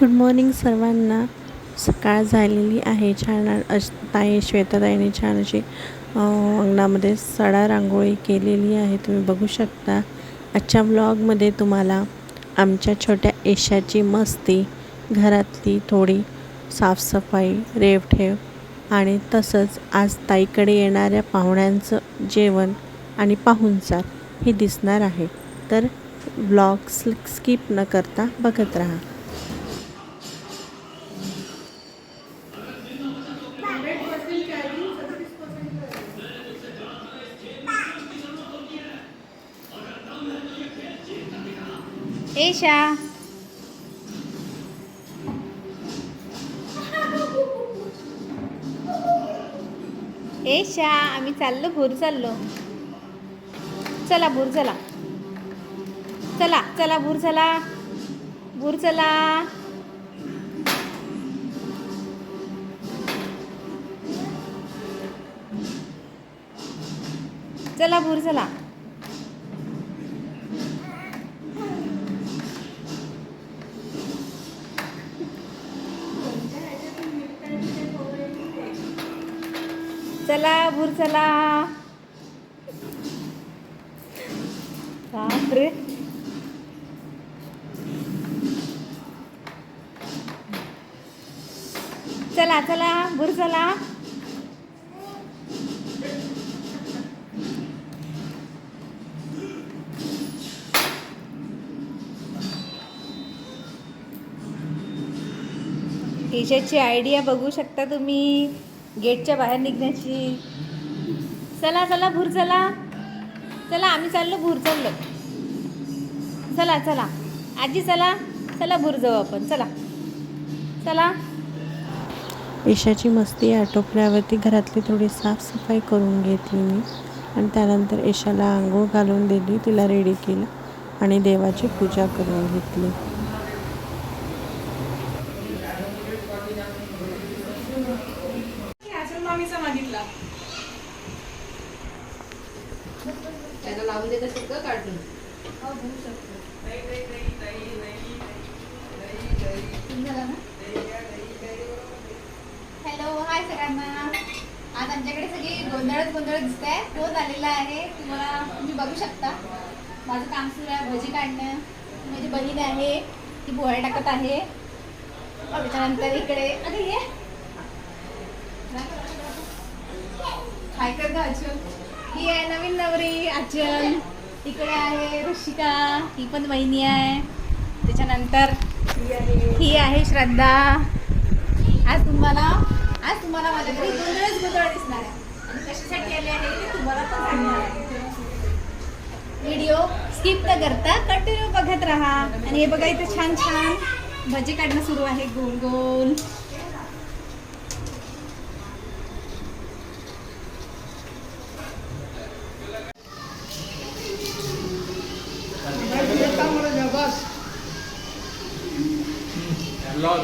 Good morning सर्वांना. सकाळ झालेली आहे. छान अश ताई श्वेताताईने छान अशी अंगणामध्ये सडा रांगोळी केलेली आहे. तुम्ही बघू शकता. आजच्या ब्लॉगमध्ये तुम्हाला आमच्या छोट्या एशाची मस्ती घरातली थोडी साफसफाई रेवठेव आणि तसंच आज ताईकडे येणाऱ्या पाहुण्यांचं जेवण आणि पाहुणचार हे दिसणार आहे. तर ब्लॉग स्किप न करता बघत राहा. एशा. एशा आम्ही चाललो भूर चाललो. चला भूर चला. चला चला भूर चला. भूर चला. चला भूर चला. चला भूर चला. बापरे चला चला भूर चला. ईशाची आयडिया बघू शकता तुम्ही. गेटच्या बाहेर निघण्याची. चला चला भूर चला. चला आम्ही चाललो भूर चाललो. चला चला. आजी चला. चला भूर जाऊ आपण. चला. चला. एशाची मस्ती आटोपल्यावरती घरातली थोडी साफसफाई करून घेतली मी. आणि त्यानंतर एशाला आंघोळ घालून दिली तिला रेडी केलं आणि देवाची पूजा करून घेतली. त्याला लावून देत असेल का कार्टून हॅलो हाय सगळ्यांना. आज आमच्याकडे सगळी गोंधळच गोंधळ दिसत आहे रोज आलेला आहे. तुम्हाला तुम्ही बघू शकता. माझं काम सुरू आहे भजी काढणं. माझी बहीण आहे. ती पोळ्या टाकत आहे. और त्याच्यानंतर इकडे. अरे ये. काय कर गं अचल ही आहे नवीन नवरी अचल इकडे आहे ऋषिका ही पण वहिनी आहे. त्याच्यानंतर ही आहे श्रद्धा. आज तुम्हाला आज तुम्हाला माझ्या घरी गोंधळच गोंधळ दिसणार आहे. आणि कशासाठी आले आहे ते तुम्हाला पण सांगणार आहे. व्हिडिओ स्किप न करता कंटिन्यू बघत राहा. आणि हे बघा इथे छान छान भजी काढणं सुरू आहे. गोल गोल. ब्लॉग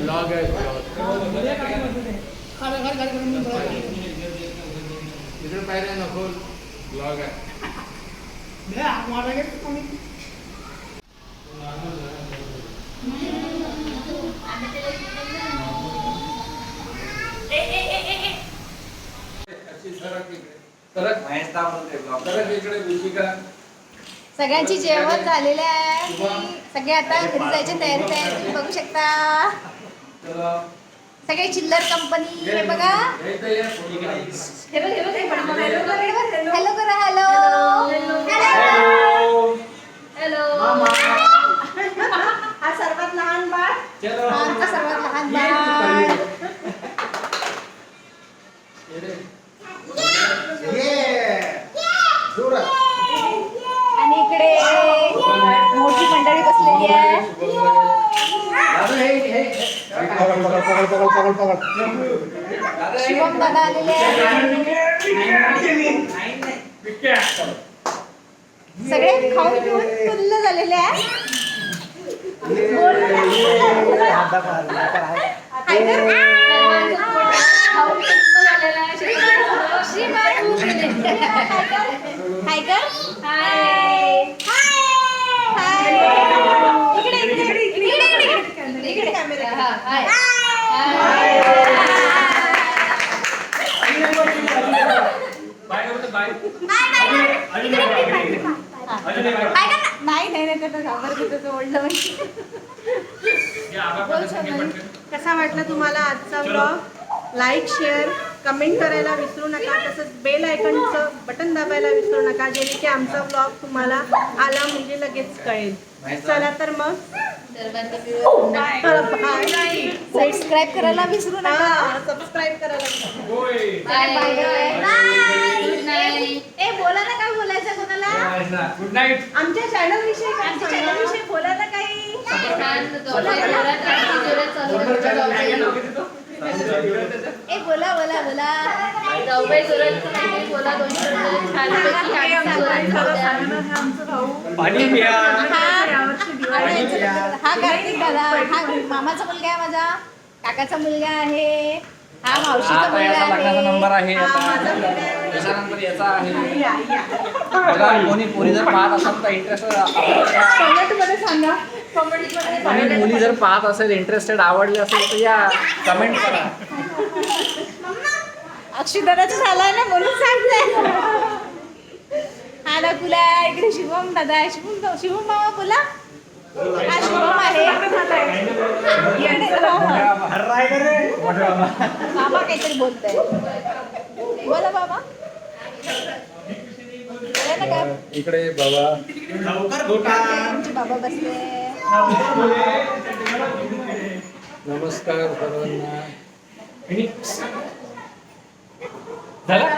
ब्लॉग आहे ब्लॉग इकडे पाहिजे नको ब्लॉग आहे अशी सरक इकडे. सरक सरक इकडे ऋषिका सगळ्यांची जेवण झालेले आहे. सगळे आता घरी जायची तयारीत आहे तुम्ही बघू शकता. चला. सगळे चिल्लर कंपनी हे बघा. हॅलो करा हॅलो हॅलो हा सर्वात लहान बाळ. चलो. आमचा सर्वात लहान बाळ ये रे. आणि इकडे मोठी मंडळी बसलेली आहे शिवम दादा आलेले सगळे खाऊन पिऊन फुल्ल झालेले आहे हाय कर. हाय कर हाय नाही नाही घाबर घेतो कसा वाटला तुम्हाला आजचा ब्लॉग लाईक शेअर कमेंट करायला विसरू नका तसंच बेल आयकॉनचं बटन दाबायला विसरू नका जेणे की आमचा ब्लॉग तुम्हाला आला म्हणजे लगेच कळेल. चला तर मग. बाय सबस्क्राईब करायला विसरू नका. सबस्क्राईब करायला विसरू ए बोला ना काय बोलायचं कोणाला? गुड नाईट आमच्या चॅनल विषयी आमच्या? चॅनल विषयी बोला ना काही. ए बोला बोला बोला. पाणी प्या. हा कार्तिक दादा हा मामाचा मुलगा आहे माझा काकाचा मुलगा आहे हा मावशीचा आता मुलगा नंबर आहे. त्याच्यानंतर याचा आहे. बघा कोणी पोरी जर पाहत असेल तर इंटरेस्ट सांगा. कोणी मुली जर पाहत असेल इंटरेस्टेड आवडले असेल तर या कमेंट करा. अक्षरदादाचं झालाय ना म्हणून सांगताय हा नकुला इकडे शिवम दादा. शिवम शिवम मामा बोला हा शिवम आहे. बाबा काहीतरी बोलताय. बोला बाबा ना इकडे बाबा. बाबा बसले. नमस्कार सर्वांना. झालं?